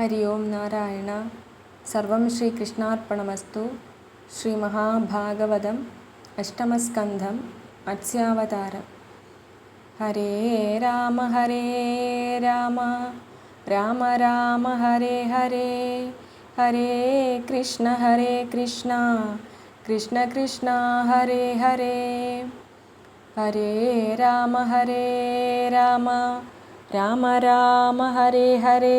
ഹരി ഓം നാരായണ സർവം ശ്രീകൃഷ്ണാർപ്പണമസ്തു ശ്രീമഹാഭാഗവതം അഷ്ടമസ്കന്ധം മത്സ്യാവതാരം ഹരേ രാമ ഹരേ രാമ രാമ രാമ ഹരേ ഹരേ ഹരേ കൃഷ്ണ ഹരേ കൃഷ്ണ കൃഷ്ണ കൃഷ്ണ ഹരേ ഹരേ ഹരേ രാമ ഹരേ രാമ രാമ രാമ ഹരേ ഹരേ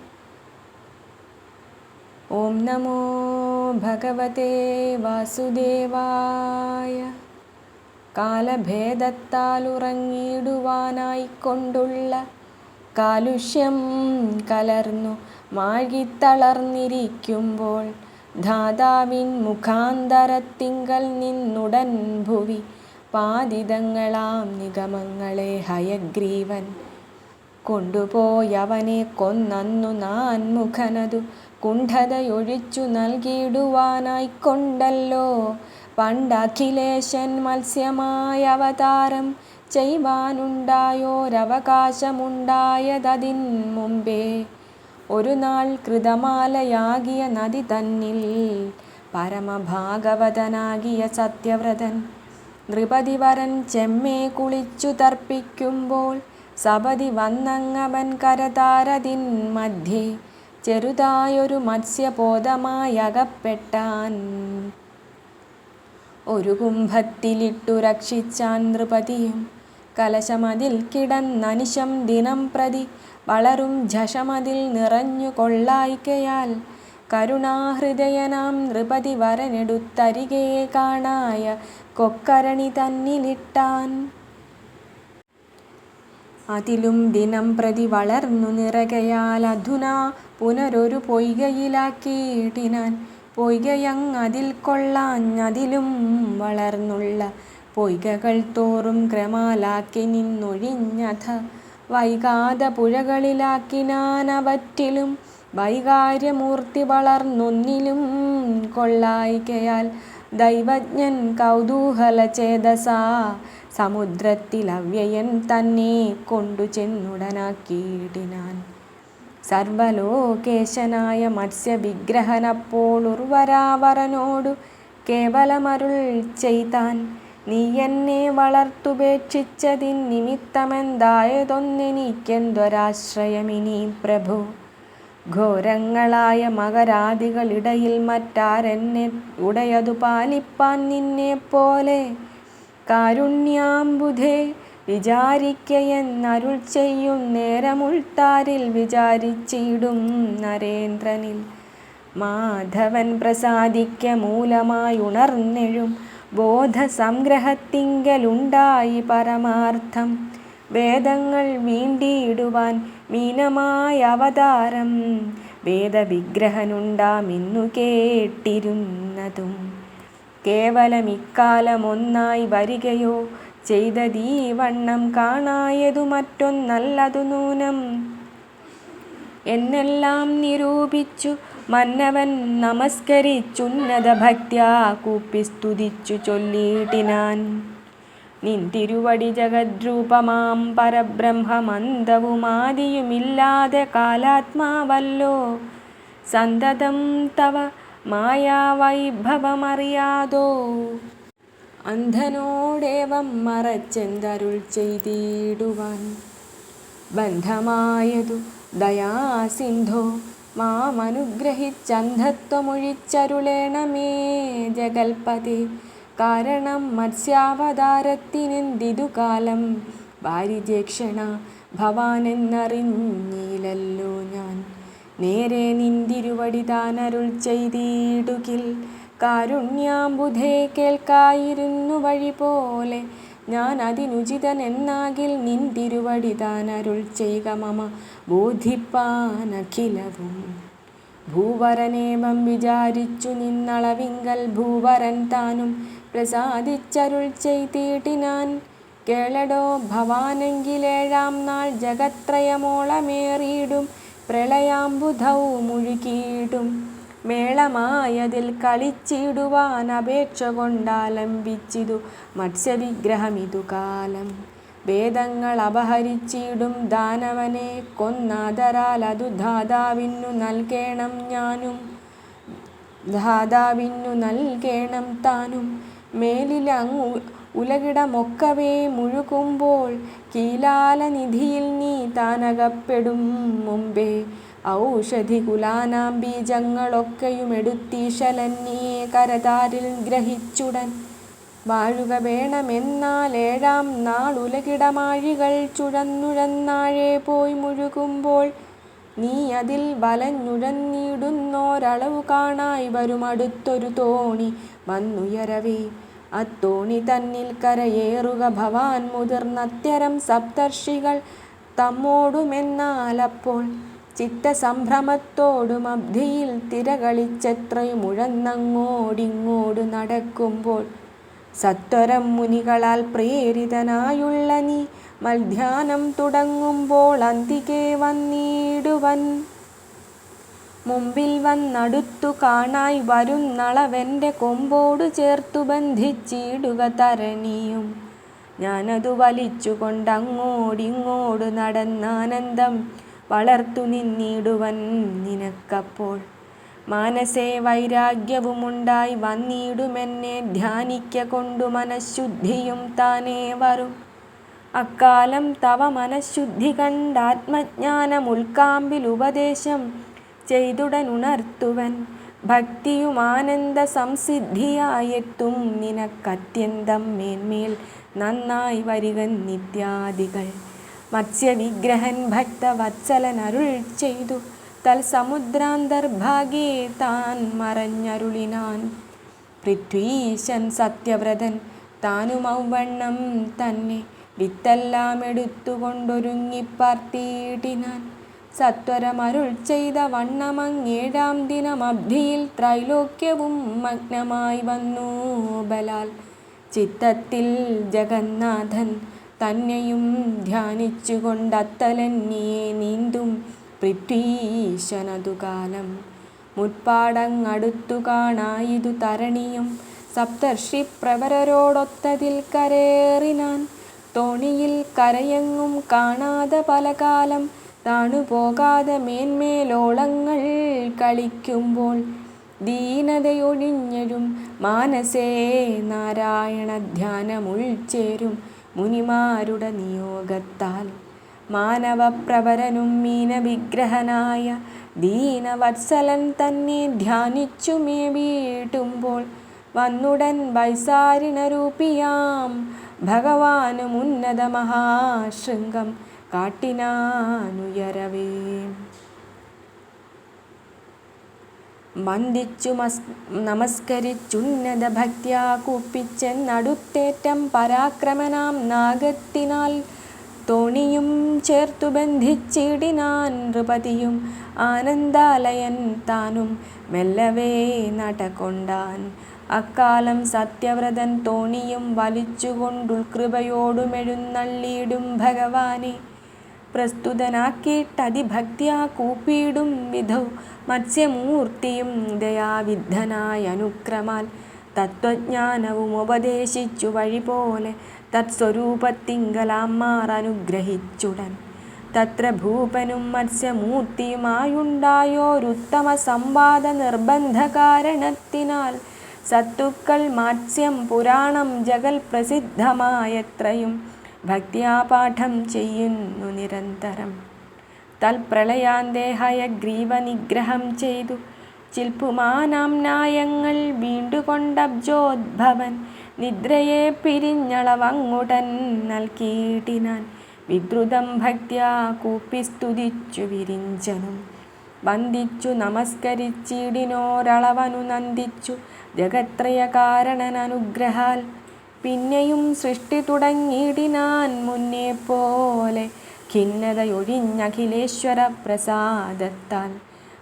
ഓം നമോ ഭഗവതേ വാസുദേവായ. കാലഭേദത്താലുറങ്ങിയിടുവാനായിക്കൊണ്ടുള്ള കാലുഷ്യം കലർന്നു മാഴിത്തളർന്നിരിക്കുമ്പോൾ ധാതാവിൻ മുഖാന്തരത്തിങ്കൽ നിന്നുടൻ ഭുവി. പാതിതങ്ങളാം നിഗമങ്ങളെ ഹയഗ്രീവൻ കൊണ്ടുപോയവനെ കൊന്നന്നു നാൻ മുഖനതു കുണ്ഠതയൊഴിച്ചു നൽകിയിടുവാനായിക്കൊണ്ടല്ലോ പണ്ടഖിലേശൻ മത്സ്യമായ അവതാരം ചെയ്യുവാനുണ്ടായോരവകാശമുണ്ടായതതിൻ മുമ്പേ ഒരു നാൾ കൃതമാലയാകിയ നദി തന്നിൽ പരമഭാഗവതനാകിയ സത്യവ്രതൻ നൃപതിവരൻ ചെമ്മേ കുളിച്ചു തർപ്പിക്കുമ്പോൾ സപതി വന്നങ്ങവൻ കരതാരതിൻ മധ്യേ ചെറുതായൊരു മത്സ്യബോധമായകപ്പെട്ടാൻ. ഒരു കുംഭത്തിലിട്ടു രക്ഷിച്ചാൻ നൃപതിയും കലശമതിൽ കിടന്നനിശം ദിനം പ്രതി വളരും ജഷമതിൽ നിറഞ്ഞു കൊള്ളായിക്കയാൽ കരുണാഹൃദയനാം നൃപതി വരനെടുത്തരികെ കാണായ കൊക്കരണി തന്നിലിട്ടാൻ. അതിലും ദിനം പ്രതി വളർന്നു നിറകയാൽ അധുന പുനരൊരു പൊയ്കയിലാക്കിയിട്ടിനാൻ പൊയ്കയങ്ങതിൽ കൊള്ളാഞ്ഞതിലും വളർന്നുള്ള പൊയ്കകൾ തോറും ക്രമാലാക്കി നിന്നൊഴിഞ്ഞഥ. വൈകാതെ പുഴകളിലാക്കിനാനവറ്റിലും വൈകാര്യമൂർത്തി വളർന്നൊന്നിലും കൊള്ളായികയാൽ ദൈവജ്ഞൻ കൗതൂഹല ചേതസാ സമുദ്രത്തിൽ അവ്യയൻ തന്നെ കൊണ്ടു ചെന്നുടനാക്കിയിടിനാൻ. സർവലോകേശനായ മത്സ്യവിഗ്രഹനപ്പോൾ ഉർവരാവരനോടു കേവലമരുൾ ചെയ്താൻ നീ എന്നെ വളർത്തുപേക്ഷിച്ചതിൻ നിമിത്തമെന്തായതൊന്നെനിക്കെന്തൊരാശ്രയമിനി പ്രഭു. ഘോരങ്ങളായ മകരാദികളിടയിൽ മറ്റാരെന്നെ ഉടയതു പാലിപ്പാൻ നിന്നെപ്പോലെ കാരുണ്യാംബുധേ വിചാരിക്കയെന്നരുൾ ചെയ്യും നേരമുൾത്താരിൽ വിചാരിച്ചിടും നരേന്ദ്രനിൽ. മാധവൻ പ്രസാദിക്ക മൂലമായി ഉണർന്നെഴും ബോധസംഗ്രഹത്തിങ്കലുണ്ടായി പരമാർത്ഥം. വേദങ്ങൾ വീണ്ടിയിടുവാൻ മീനമായ അവതാരം വേദവിഗ്രഹനുണ്ടാമിന്നു കേട്ടിരുന്നതും. കേവലം ഇക്കാലമൊന്നായി വരികയോ ചെയ്തതീ വണ്ണം കാണായതു മറ്റൊന്നല്ലതു നൂനം. എന്നെല്ലാം നിരൂപിച്ചു മന്നവൻ നമസ്കരിച്ചുന്നത ഭക്ത്യാ കൂപ്പി സ്തുതിച്ചു ചൊല്ലിയിട്ടിനാൻ. നിൻ തിരുവടി ജഗദ്രൂപമാം പരബ്രഹ്മമന്തവുമാദിയുമില്ലാതെ കാലാത്മാവല്ലോ. സന്തതം തവ മായാവൈഭവമറിയാതോ. അന്ധനോടേവം മറച്ചെന്തരുൾ ചെയ്തിടുവാൻ ബന്ധമായതു ദയാസിന്ധോ. മാമനുഗ്രഹിച്ചന്ധത്വമൊഴിച്ചരുളേണമേ ജഗൽപതി. കാരണം മത്സ്യാവതാരത്തിനെന്തിതു കാലം? വാരിജേക്ഷണ ഭവാനെന്നറിഞ്ഞില്ലല്ലോ ഞാൻ. നേരെ നിന്തിരുവടി താനരുൾ ചെയ്തിടുകിൽ കാരുണ്യാംബുധേ കേൾക്കായിരുന്നു വഴി പോലെ ഞാൻ അതിനുചിതനെന്നാകിൽ നിന്തിരുവടി താനരുൾ ചെയ്യുക മമ ബോധിപ്പാനഖിലവും. ഭൂവരനേവം വിചാരിച്ചു നിന്നളവിങ്കൽ ഭൂവരൻ താനും പ്രസാദിച്ചരുൾ ചെയ്തീട്ടിനാൻ കേളടോ ഭവാനെങ്കിൽ ഏഴാം നാൾ ജഗത്രയമോളമേറിയിടും. പ്രളയാംബുധൗ മുഴുകിയിടും. മേളമായതിൽ കളിച്ചിടുവാൻ അപേക്ഷ കൊണ്ടാലംബിച്ചിതു. മത്സ്യവിഗ്രഹമിതു കാലം. വേദങ്ങൾ അപഹരിച്ചിടും. ദാനവനെ കൊന്നാദരാൽ അതു ധാതാവിനു നൽകേണം ഞാനും. ധാതാവിനു നൽകേണം താനും. മേലിലങ്ങു ഉലകിടമൊക്കവേ മുഴുകുമ്പോൾ കീലാലനിധിയിൽ നീ താനകപ്പെടും മുമ്പേ. ഔഷധി കുലാനാം ബീജങ്ങളൊക്കെയുമെടുത്തീശലൻ എടുത്തീശലന്യെ കരതാരിൽ ഗ്രഹിച്ചുടൻ. വാഴുക വേണമെന്നാൽ ഏഴാം നാൾ ഉലകിടമാഴികൾ ചുഴന്നുഴന്നാഴെ പോയി മുഴുകുമ്പോൾ നീ അതിൽ വലഞ്ഞുഴഞ്ഞിടുന്നോരളവു കാണായി വരും അടുത്തൊരു തോണി. വന്നുയരവേ അത്തോണി തന്നിൽ കരയേറുക ഭവാൻ മുതിർന്നത്യരം സപ്തർഷികൾ തമ്മോടുമെന്നാലപ്പോൾ ചിത്തസംഭ്രമത്തോടും അബ്ധിയിൽ തിരകളിച്ചെത്രയും മുഴന്നങ്ങോടിങ്ങോടു നടക്കുമ്പോൾ സത്വരം മുനികളാൽ പ്രേരിതനായുള്ള നീ മൽധ്യാനം തുടങ്ങുമ്പോൾ അന്തികെ വന്നിടുവൻ. മുമ്പിൽ വന്നടുത്തു കാണായി വരുന്നളവെന്റെ കൊമ്പോടു ചേർത്തു ബന്ധിച്ചിടുക തരണിയും. ഞാനതു വലിച്ചുകൊണ്ടങ്ങോടിങ്ങോടു നടന്നാനന്ദം വളർത്തു നിന്നിടുവൻ നിനക്കപ്പോൾ. മാനസേ വൈരാഗ്യവുമുണ്ടായി വന്നിടുമെന്നെ ധ്യാനിക്ക കൊണ്ടു മനഃശുദ്ധിയും താനേ വരും. അക്കാലം തവ മനഃശുദ്ധി കണ്ടാത്മജ്ഞാനമുൽക്കാമ്പിൽ ഉപദേശം ചെയ്തുടനുണർത്തുവൻ ഭക്തിയും ആനന്ദ സംസിദ്ധിയായെത്തും നിനക്കത്യന്തം മേന്മേൽ നന്നായി വരിക നിത്യാദികൾ. മത്സ്യവിഗ്രഹൻ ഭക്തവത്സലൻ അരുൾ ചെയ്തു. തൽസമുദ്രാന്തർഭാഗേ താൻ മറഞ്ഞരുളിനാൻ. പൃഥ്വീശൻ സത്യവ്രതൻ താനുമൗവണ്ണം തന്നെ വിത്തെല്ലാം എടുത്തുകൊണ്ടൊരുങ്ങിപ്പാർത്തിയിടിനാൻ. സത്വരമരുൾ ചെയ്ത വണ്ണമങ്ങേഴാം ദിനം അബ്ധിയിൽ ത്രൈലോക്യവും മഗ്നമായി വന്നു ബലാൽ. ചിത്തത്തിൽ ജഗന്നാഥൻ തന്നെയും ധ്യാനിച്ചുകൊണ്ടത്തലന്യെ നീന്തും പൃഥ്വീശനതുകാലം. മുற்പാടങ്ങടുത്തു കാണായിതു തരണിയും സപ്തർഷി പ്രവരരോടൊത്തതിൽ കരേറിനാൻ. തോണിയിൽ കരയെങ്ങും കാണാതെ പലകാലം താണുപോകാതെ മേന്മേലോളങ്ങൾ കളിക്കുമ്പോൾ ദീനതയൊഴിഞ്ഞഴും മാനസേ നാരായണ ധ്യാനമുൾച്ചേരും മുനിമാരുടെ നിയോഗത്താൽ. മാനവപ്രവരനും മീനവിഗ്രഹനായ ദീനവത്സലൻ തന്നെ ധ്യാനിച്ചുമേ വീട്ടുമ്പോൾ വന്നുടൻ വൈസാരിണരൂപിയാം ഭഗവാനും ഉന്നത മഹാശൃംഗം കാട്ടിനാനുയരവേ. വന്ദിച്ചു മസ് നമസ്കരിച്ചുന്നത ഭക്ത്യാ കൂപ്പിച്ചെന്നടുത്തേറ്റം പരാക്രമനാം നാഗത്തിനാൽ. തോണിയും ചേർത്തു ബന്ധിച്ചിടിനാൻ നൃപതിയും ആനന്ദാലയൻ താനും മെല്ലവേ നടകൊണ്ടാൻ. അക്കാലം സത്യവ്രതൻ തോണിയും വലിച്ചുകൊണ്ടുൾകൃപയോടുമെഴുന്നള്ളിയിടും ഭഗവാനെ. പ്രസ്തുതനാക്കിയിട്ടതിഭക്തിയാ കൂപ്പിയിടും വിധൗ മത്സ്യമൂർത്തിയും ദയാവിദ്ധനായ അനുക്രമാൽ. തത്വജ്ഞാനവും ഉപദേശിച്ചു വഴി പോലെ തത്സ്വരൂപത്തിങ്കലാമാർ അനുഗ്രഹിച്ചുടൻ. തത്ര ഭൂപനും മത്സ്യമൂർത്തിയുമായുണ്ടായോരുത്തമ സംവാദ നിർബന്ധ കാരണത്തിനാൽ സത്തുക്കൾ മാത്സ്യം പുരാണം ജഗൽ പ്രസിദ്ധമായത്രയും ഭക്തിയാപാഠം ചെയ്യുന്നു നിരന്തരം. തൽപ്രളയാന്തേഹയ ഗ്രീവനിഗ്രഹം ചെയ്തു. ചിൽപ്പുമാനാം നായങ്ങൾ വീണ്ടുകൊണ്ടബ്ജോദ്ഭവൻ നിദ്രയെ പിരിഞ്ഞളവങ്ങുടൻ നൽകിയിട്ടിനാൻ വിദ്രുതം ഭക്ത്യാ കൂപ്പിസ്തുതിച്ചു വിരിഞ്ചനും. വന്ദിച്ചു നമസ്കരിച്ചിടിനോരളവനു നന്ദിച്ചു. ജഗത്രയ കാരണനനുഗ്രഹാൽ പിന്നെയും സൃഷ്ടി തുടങ്ങിയിടിനാൻ മുന്നേ പോലെ ഖിന്നതയൊഴിഞ്ഞഖിലേശ്വര പ്രസാദത്താൽ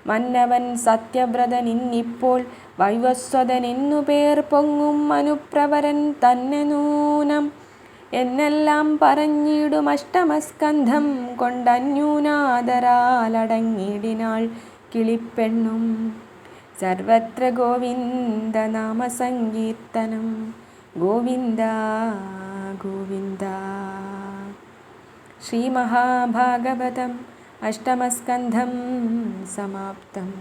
മന്നവൻ സത്യവ്രതൻ ഇന്നിപ്പോൾ വൈവസ്വതൻ എന്നു പേർ പൊങ്ങും അനുപ്രവരൻ തന്നെ നൂനം. എന്നെല്ലാം പറഞ്ഞിടും അഷ്ടമസ്കന്ധം കൊണ്ടന്യൂനാദരാലടങ്ങിടിനാൾ കിളിപ്പെണ്ണും. സർവത്ര ഗോവിന്ദ നാമസങ്കീർത്തനം. ഗോവിന്ദ ഗോവിന്ദ. ശ്രീമഹാഭാഗവതം അഷ്ടമസ്കന്ധം സമാപ്തം.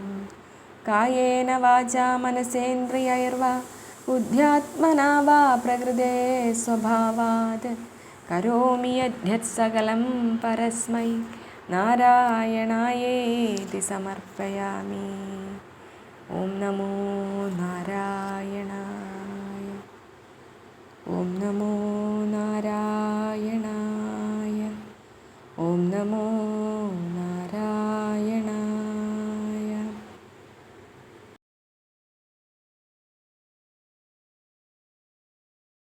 കായേന വാചാ മനസേന്ദ്രിയൈർവാ बुद्ध्यात्मना वा प्रकृते स्वभावात्। करोमि यद्यत् सकलं परस्मै। नारायणायेति समर्पयामि।